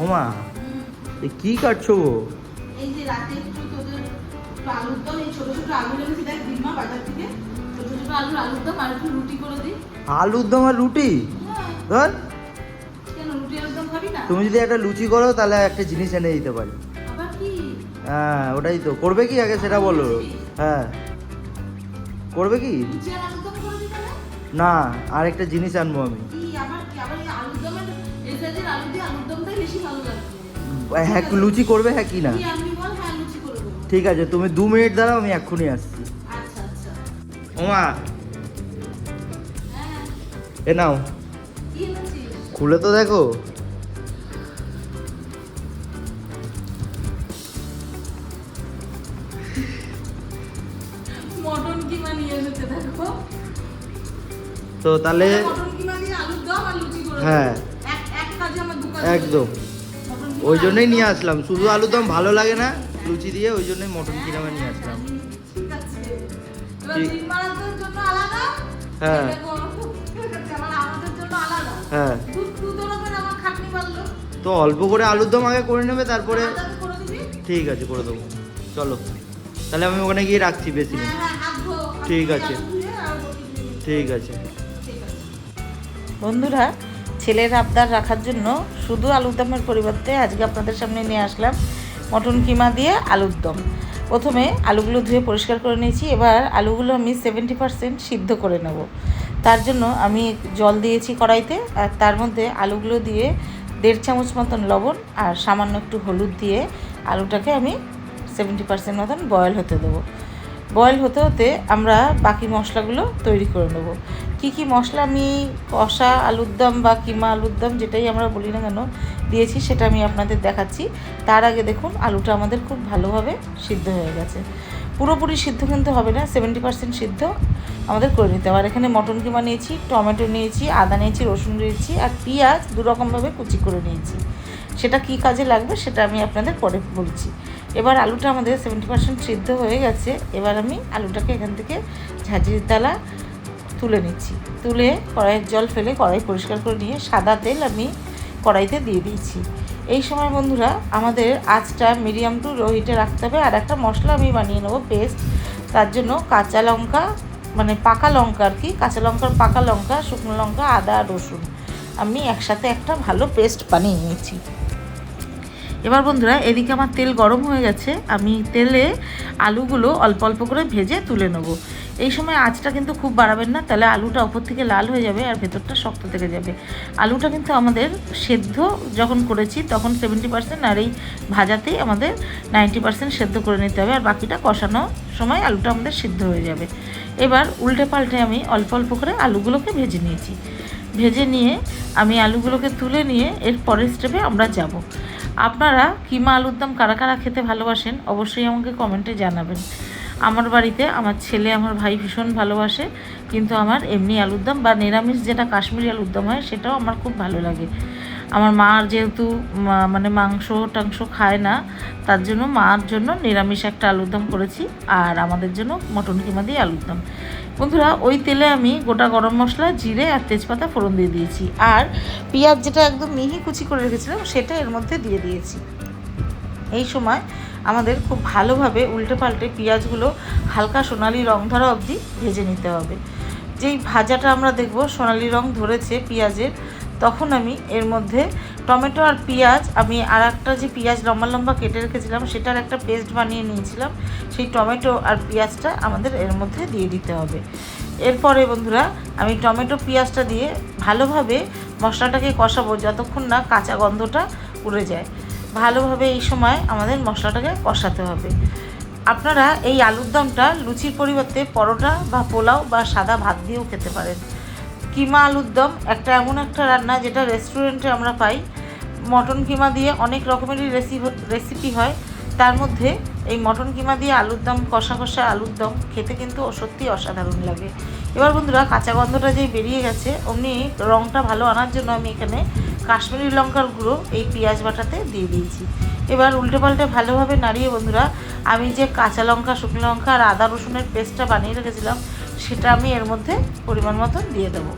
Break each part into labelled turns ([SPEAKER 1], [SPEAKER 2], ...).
[SPEAKER 1] ওমা এ কি কাটছো গো?
[SPEAKER 2] এই যে রাতে একটু তোদের আলুর দম এই ছোট ছোট আলু এনেছি দেখ বাজার থেকে। ছোট ছোট আলুর আলুর দম আর একটু রুটি করে দিই।
[SPEAKER 1] আলুর দম আর রুটি?
[SPEAKER 2] হ্যাঁ।
[SPEAKER 1] ধর।
[SPEAKER 2] কেন রুটি আলুর দম খাবি না?
[SPEAKER 1] তুমি যদি একটা লুচি করো তাহলে একটা জিনিস এনে দিতে পারি।
[SPEAKER 2] আবার কি?
[SPEAKER 1] হ্যাঁ ওটাই তো। করবে কি আগে সেটা বলো? হ্যাঁ। করবে কি? না আর একটা জিনিস আনব আমি। হ্যাঁ লুচি করবে হ্যাঁ কি না?
[SPEAKER 2] হ্যাঁ
[SPEAKER 1] ঠিক আছে তুমি দু মিনিট দাঁড়াও আমি এক্ষুনি আসছি।
[SPEAKER 2] আচ্ছা আচ্ছা।
[SPEAKER 1] ওমা।
[SPEAKER 2] হ্যাঁ
[SPEAKER 1] এ নাও। খুলে তো দেখো।
[SPEAKER 2] মটন কিমা নিয়ে এসেছে দেখো।
[SPEAKER 1] তো তাহলে হ্যাঁ। একদম। ওই জন্যই নিয়ে আসলাম। শুধু আলুর দম ভালো লাগে না লুচি দিয়ে ওই জন্যই মটন কিনামে নিয়ে আসলাম।
[SPEAKER 2] ঠিক আছে এবার
[SPEAKER 1] ঠিক-
[SPEAKER 2] ডিম মারাদের জন্য আলাদা।
[SPEAKER 1] হ্যাঁ। হ্যাঁ তো অল্প করে আলুর দম আগে করে নেবে তারপরে
[SPEAKER 2] আলাদা করে দিবি?
[SPEAKER 1] ঠিক আছে করে দেবো। চলো। তাহলে আমি ওখানে গিয়ে রাখছি বেশি
[SPEAKER 2] হ্যাঁ হ্যাঁ।
[SPEAKER 1] ঠিক আছে। ঠিক আছে।
[SPEAKER 3] বন্ধুরা ছেলের আবদার রাখার জন্য শুধু আলুর দমের পরিবর্তে আজকে আপনাদের সামনে নিয়ে আসলাম মটন কিমা দিয়ে আলুর দম। প্রথমে আলুগুলো ধুয়ে পরিষ্কার করে নিয়েছি, এবার আলুগুলো আমি সেভেন্টি পারসেন্ট সিদ্ধ করে নেব। তার জন্য আমি জল দিয়েছি কড়াইতে, আর তার মধ্যে আলুগুলো দিয়ে দেড় চামচ মতন লবণ আর সামান্য একটু হলুদ দিয়ে আলুটাকে আমি সেভেন্টি পারসেন্ট মতন বয়েল হতে দেবো। বয়েল হতে হতে আমরা বাকি মশলাগুলো তৈরি করে নেব। কি কি মশলা আমি কষা আলুর দম বা কিমা আলুর দম যেটাই আমরা বলি না কেন দিয়েছি সেটা আমি আপনাদের দেখাচ্ছি। তার আগে দেখুন, আলুটা আমাদের খুব ভালোভাবে সিদ্ধ হয়ে গেছে। পুরোপুরি সিদ্ধ কিন্তু হবে না সেভেন্টি পার্সেন্ট সিদ্ধ আমাদের করে নিতে হবে। আর এখানে মটন কিমা নিয়েছি, টমেটো নিয়েছি, আদা নিয়েছি, রসুন নিয়েছি আর পেঁয়াজ দুরকমভাবে কুচি করে নিয়েছি। সেটা কি কাজে লাগবে সেটা আমি আপনাদের পরে বলছি। এবার আলুটা আমাদের সেভেন্টি পার্সেন্ট সিদ্ধ হয়ে গেছে। এবার আমি আলুটাকে এখান থেকে ঝাঁঝরির তালা তুলে নিচ্ছি। তুলে কড়াইয়ের জল ফেলে কড়াই পরিষ্কার করে নিয়ে সাদা তেল আমি কড়াইতে দিয়ে দিয়েছি। এই সময় বন্ধুরা, আমাদের আঁচটা মিডিয়াম টু রোহিটে রাখতে হবে আর একটা মশলা আমি বানিয়ে নেব পেস্ট। তার জন্য কাঁচা লঙ্কা মানে পাকা লঙ্কা আর কি, কাঁচা লঙ্কার পাকা লঙ্কা, শুকনো লঙ্কা, আদা, রসুন আমি একসাথে একটা ভালো পেস্ট বানিয়ে নিয়েছি। এবার বন্ধুরা, এদিকে আমার তেল গরম হয়ে গেছে। আমি তেলে আলুগুলো অল্প অল্প করে ভেজে তুলে নেব। এই সময় আঁচটা কিন্তু খুব বাড়াবেন না, তাহলে আলুটা ওপর থেকে লাল হয়ে যাবে আর ভেতরটা শক্ত থেকে যাবে। আলুটা কিন্তু আমাদের সেদ্ধ যখন করেছি তখন সেভেন্টি পার্সেন্ট আর এই ভাজাতেই আমাদের নাইনটি পার্সেন্ট সেদ্ধ করে নিতে হবে আর বাকিটা কষানো সময় আলুটা আমাদের সিদ্ধ হয়ে যাবে। এবার উল্টে পাল্টে আমি অল্প অল্প করে আলুগুলোকে ভেজে নিয়েছি। ভেজে নিয়ে আমি আলুগুলোকে তুলে নিয়ে এর পরের স্টেপে আমরা যাব। আপনারা কিমা আলুর দম কারা কারা খেতে ভালোবাসেন অবশ্যই আমাকে কমেন্টে জানাবেন। আমার বাড়িতে আমার ছেলে, আমার ভাই ভীষণ ভালোবাসে। কিন্তু আমার এমনি আলুর দম বা নিরামিষ যেটা কাশ্মীরি আলুর দম হয়, সেটাও আমার খুব ভালো লাগে। আমার মা যেহেতু মানে মাংস টাংস খায় না, তার জন্য মার জন্য নিরামিষ একটা আলুর দম করেছি আর আমাদের জন্য মটন কিমা দিয়ে আলুর দম। বন্ধুরা, ওই তেলে আমি গোটা গরম মশলা, জিরে আর তেজপাতা ফোড়ন দিয়ে দিয়েছি। আর পেঁয়াজ যেটা একদম মিহি কুচি করে রেখেছিলাম, সেটা এর মধ্যে দিয়ে দিয়েছি। এই সময় আমাদের খুব ভালোভাবে উল্টে পাল্টে পেঁয়াজগুলো হালকা সোনালি রং ধরা অবধি ভেজে নিতে হবে। যেই ভাজাটা আমরা দেখব সোনালি রং ধরেছে পেঁয়াজের, তখন আমি এর মধ্যে টমেটো আর পেঁয়াজ, আমি আর একটা যে পেঁয়াজ লম্বা লম্বা কেটে রেখেছিলাম, সেটার একটা পেস্ট বানিয়ে নিয়েছিলাম, সেই টমেটো আর পেঁয়াজটা আমাদের এর মধ্যে দিয়ে দিতে হবে। এরপরে বন্ধুরা, আমি টমেটো পেঁয়াজটা দিয়ে ভালোভাবে মশলাটাকে কষাবো, যতক্ষণ না কাঁচা গন্ধটা উড়ে যায়। ভালোভাবে এই সময় আমাদের মশলাটাকে কষাতে হবে। আপনারা এই আলুর দমটা লুচির পরিবর্তে পরোটা বা পোলাও বা সাদা ভাত দিয়েও খেতে পারেন। কিমা আলুর দম একটা এমন একটা রান্না যেটা রেস্টুরেন্টে আমরা পাই। মটন কিমা দিয়ে অনেক রকমেরই রেসিপি রেসিপি হয়। তার মধ্যে এই মটন কিমা দিয়ে আলুর দম, কষা কষা আলুর দম খেতে কিন্তু সত্যি অসাধারণ লাগে। এবার বন্ধুরা, কাঁচা গন্ধটা যেই বেরিয়ে গেছে, অমনি রঙটা ভালো আনার জন্য আমি এখানে কাশ্মীরি লঙ্কার গুঁড়ো এই পেঁয়াজ বাটাতে দিয়ে দিয়েছি। এবার উল্টে পাল্টে ভালোভাবে নাড়িয়ে বন্ধুরা, আমি যে কাঁচা লঙ্কা, শুকনো লঙ্কা আর আদা রসুনের পেস্টটা বানিয়ে রেখেছিলাম, সেটা আমি এর মধ্যে পরিমাণ মতন দিয়ে দেবো।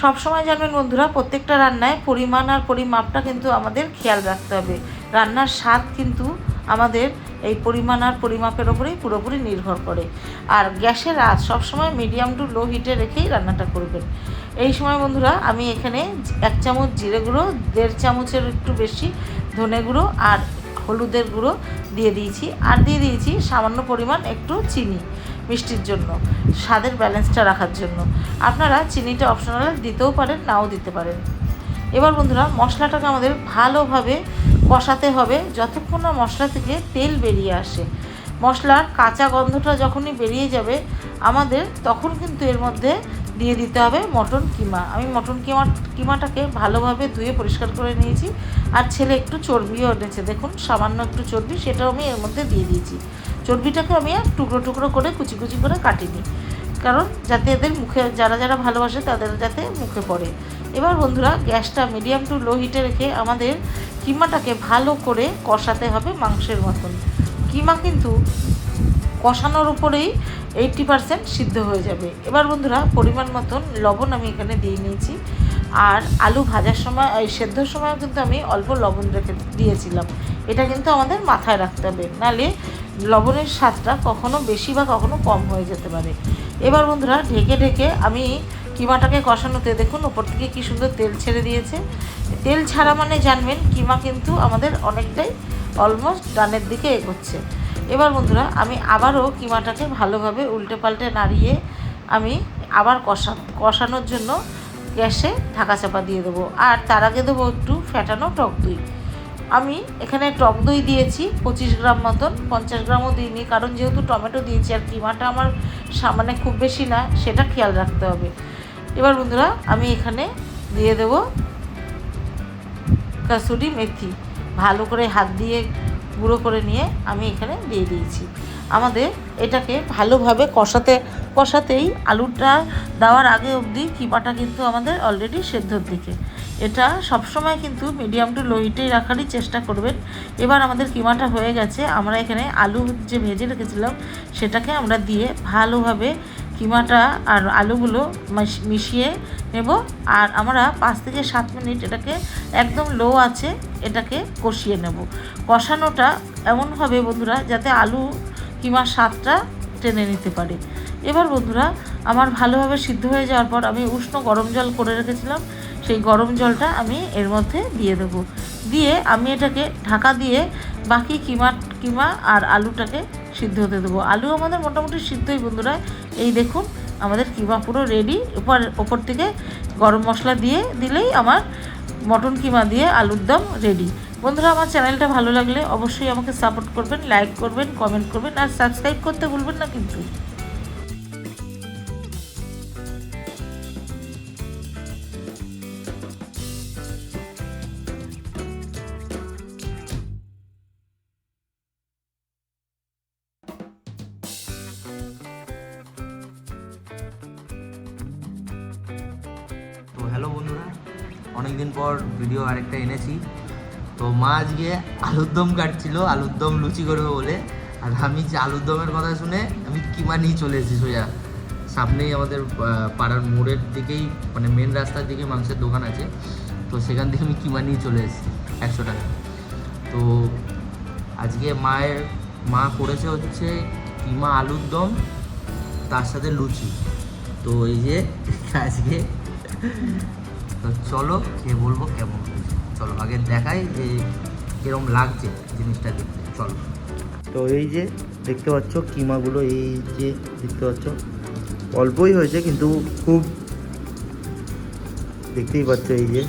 [SPEAKER 3] সব সময় জানবেন বন্ধুরা, প্রত্যেকটা রান্নায় পরিমাণ আর পরিমাপটা কিন্তু আমাদের খেয়াল রাখতে হবে। রান্নার স্বাদ কিন্তু আমাদের এই পরিমাণ আর পরিমাপের ওপরেই পুরোপুরি নির্ভর করে। আর গ্যাসের আঁচ সবসময় মিডিয়াম টু লো হিটে রেখেই রান্নাটা করবেন। এই সময় বন্ধুরা, আমি এখানে এক চামচ জিরে গুঁড়ো, দেড় চামচের একটু বেশি ধনে গুঁড়ো আর হলুদের গুঁড়ো দিয়ে দিয়েছি। আর দিয়ে দিয়েছি সামান্য পরিমাণ একটু চিনি মিষ্টির জন্য, স্বাদের ব্যালেন্সটা রাখার জন্য। আপনারা চিনিটা অপশনাল দিতেও পারেন, নাও দিতে পারেন। এবার বন্ধুরা, মশলাটাকে আমাদের ভালোভাবে কষাতে হবে যতক্ষণ না মশলা থেকে তেল বেরিয়ে আসে। মশলার কাঁচা গন্ধটা যখনই বেরিয়ে যাবে, আমাদের তখন কিন্তু এর মধ্যে দিয়ে দিতে হবে মটন কিমা। আমি মটন কিমা, কিমাটাকে ভালোভাবে ধুয়ে পরিষ্কার করে নিয়েছি আর ছেলে একটু চর্বিও এনেছে। দেখুন, সামান্য একটু চর্বি, সেটাও আমি এর মধ্যে দিয়ে দিয়েছি। চর্বিটাকে আমি আর টুকরো টুকরো করে, কুচি কুচি করে কাটিনি। কারণ যাতে এদের মুখে, যারা যারা ভালোবাসে তাদের যাতে মুখে পড়ে। এবার বন্ধুরা, গ্যাসটা মিডিয়াম টু লো হিটে রেখে আমাদের কিমাটাকে ভালো করে কষাতে হবে মাংসের মতন। কিমা কিন্তু কষানোর উপরেই এইটটি পারসেন্ট সিদ্ধ হয়ে যাবে। এবার বন্ধুরা, পরিমাণ মতন লবণ আমি এখানে দিয়ে নিয়েছি। আর আলু ভাজার সময়, এই সেদ্ধর সময়ও কিন্তু আমি অল্প লবণ রেখে দিয়েছিলাম। এটা কিন্তু আমাদের মাথায় রাখতে হবে। নালে লবণের স্বাদটা কখনো বেশি বা কখনো কম হয়ে যেতে পারে। এবার বন্ধুরা, ঢেকে ঢেকে আমি কিমাটাকে কষানোতে দেখুন ওপর থেকে কী সুন্দর তেল ছেড়ে দিয়েছে। তেল ছাড়া মানে জানবেন, কিমা কিন্তু আমাদের অনেকটাই অলমোস্ট ডানের দিকে এগোচ্ছে। এবার বন্ধুরা, আমি আবারও কিমাটাকে ভালোভাবে উল্টে পাল্টে নাড়িয়ে আমি আবার কষা, কষানোর জন্য গ্যাসে ঢাকা চাপা দিয়ে দেবো। আর তার আগে দেবো একটু ফ্যাটানো টক দই। আমি এখানে টক দই দিয়েছি পঁচিশ গ্রাম মতন, পঞ্চাশ গ্রামও দিইনি, কারণ যেহেতু টমেটো দিয়েছি আর কিমাটা আমার সামানে খুব বেশি না, সেটা খেয়াল রাখতে হবে। এবার বন্ধুরা, আমি এখানে দিয়ে দেব কাসুরি মেথি। ভালো করে হাত দিয়ে গুঁড়ো করে নিয়ে আমি এখানে দিয়ে দিয়েছি। আমাদের এটাকে ভালোভাবে কষাতে, কষাতেই আলুটা দেওয়ার আগে অবধি কিমাটা কিন্তু আমাদের অলরেডি সেদ্ধর দিকে। এটা সবসময় কিন্তু মিডিয়াম টু লো হিটেই রাখারই চেষ্টা করবেন। এবার আমাদের কিমাটা হয়ে গেছে। আমরা এখানে আলু যে ভেজে রেখেছিলাম, সেটাকে আমরা দিয়ে ভালোভাবে কিমাটা আর আলুগুলো মিশিয়ে নেব। আর আমরা পাঁচ থেকে সাত মিনিট এটাকে একদম লো আছে, এটাকে কষিয়ে নেব। কষানোটা এমনভাবে বন্ধুরা, যাতে আলু কিমার স্বাদটা টেনে নিতে পারে। এবার বন্ধুরা, আমার ভালোভাবে সিদ্ধ হয়ে যাওয়ার পর আমি উষ্ণ গরম জল করে রেখেছিলাম। সেই গরম জলটা আমি এর মধ্যে দিয়ে দেবো। দিয়ে আমি এটাকে ঢাকা দিয়ে বাকি কিমা কিমা আর আলুটাকে সিদ্ধ হতে দেবো। আলু আমাদের মোটামুটি সিদ্ধই বন্ধুরা। এই দেখুন, আমাদের কিমা পুরো রেডি উপর, ওপর থেকে গরম মশলা দিয়ে দিলেই আমার মটন কিমা দিয়ে আলুর দম রেডি বন্ধুরা, আমার চ্যানেলটা ভালো লাগলে অবশ্যই আমাকে সাপোর্ট করবেন লাইক করবেন কমেন্ট করবেন, আর সাবস্ক্রাইব করতে ভুলবেন না কিন্তু।
[SPEAKER 1] অনেকদিন পর ভিডিও আরেকটা এনেছি। তো মা আজকে আলুর দম কাটছিল, আলুর দম লুচি করবে বলে। আর আমি যে আলুর দমের কথা শুনে আমি কিমা নিয়ে চলে এসেছি সোজা। সামনেই আমাদের পাড়ার মোড়ের দিকেই মানে মেন রাস্তার দিকে মাংসের দোকান আছে। তো সেখান থেকে আমি কিমা নিয়ে চলে এসেছি, একশো টাকা। তো আজকে মায়ের, মা করেছে হচ্ছে কিমা আলুর দম, তার সাথে লুচি। তো এই যে আজকে তো চলো খেয়ে বলব কেমন চলো, আগে দেখাই যে কিরম লাগছে জিনিসটা দেখতে। চলো। তো এই যে দেখতে পাচ্ছ কিমাগুলো, এই যে দেখতে পাচ্ছ, অল্পই হয়েছে কিন্তু খুব দেখতেই পাচ্ছ এই যে।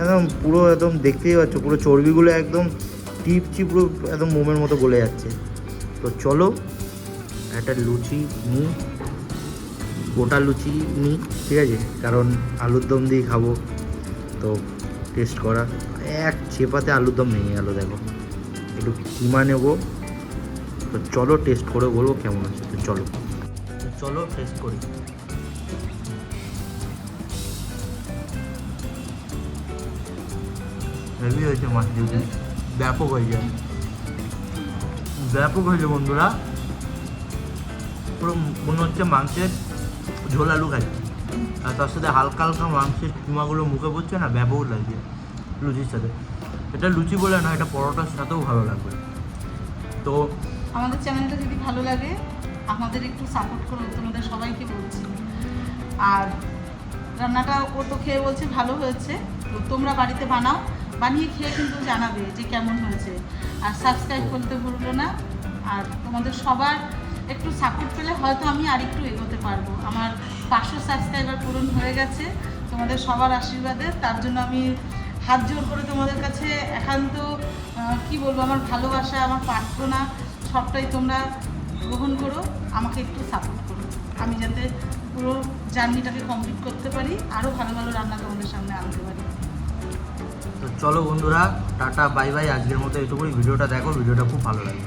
[SPEAKER 1] একদম পুরো, একদম দেখতেই পাচ্ছ, পুরো চর্বিগুলো একদম টিপচি পুরো একদম মোমের মতো গলে যাচ্ছে। তো চলো, একটা লুচি নিই। গোটা লুচি নিই, ঠিক আছে? কারণ আলুর দম দিয়ে খাব। তো টেস্ট করা। এক চেপাতে আলুর দম ভেঙে গেলো, দেখো। একটু কিমা নেব। তো চলো টেস্ট করে বলব কেমন আছে তো চলো। চলো টেস্ট করি। হেভি হয়েছে মাছ দিতে ব্যাপক হয়েছে ব্যাপক হয়েছে বন্ধুরা। পুরো মনে হচ্ছে মাংসের ঝোল আলু খাচ্ছি আর তার সাথে হালকা হালকা মাংসের কিমাগুলো মুখে পড়ছে না, ব্যাপক লাগছে লুচির সাথে। এটা লুচি বলে না, এটা পরোটার সাথেও ভালো লাগবে। তো
[SPEAKER 2] আমাদের চ্যানেলটা যদি ভালো লাগে, আমাদের একটু সাপোর্ট করো তোমাদের সবাইকে বলছি। আর রান্নাটা ও তো খেয়ে বলছে ভালো হয়েছে। তো তোমরা বাড়িতে বানাও, বানিয়ে খেয়ে কিন্তু জানাবে যে কেমন হয়েছে। আর সাবস্ক্রাইব করতে ভুললো না। আর তোমাদের সবার একটু সাপোর্ট পেলে হয়তো আমি আরেকটু এগোতে পারব। আমার পাঁচশো সাবস্ক্রাইবার পূরণ হয়ে গেছে। তোমাদের সবার আশীর্বাদে। তার জন্য আমি হাত জোর করে তোমাদের কাছে একান্ত কি বলব, আমার ভালোবাসা, আমার প্রার্থনা, সবটাই তোমরা গ্রহণ করো। আমাকে একটু সাপোর্ট করো। আমি যাতে পুরো জার্নিটাকে কমপ্লিট করতে পারি আরও ভালো ভালো রান্না তোমাদের সামনে আনতে পারি।
[SPEAKER 1] তো চলো বন্ধুরা, টাটা বাই বাই আজকের মতো এটুকুই। ভিডিওটা দেখো, ভিডিওটা খুব ভালো লাগে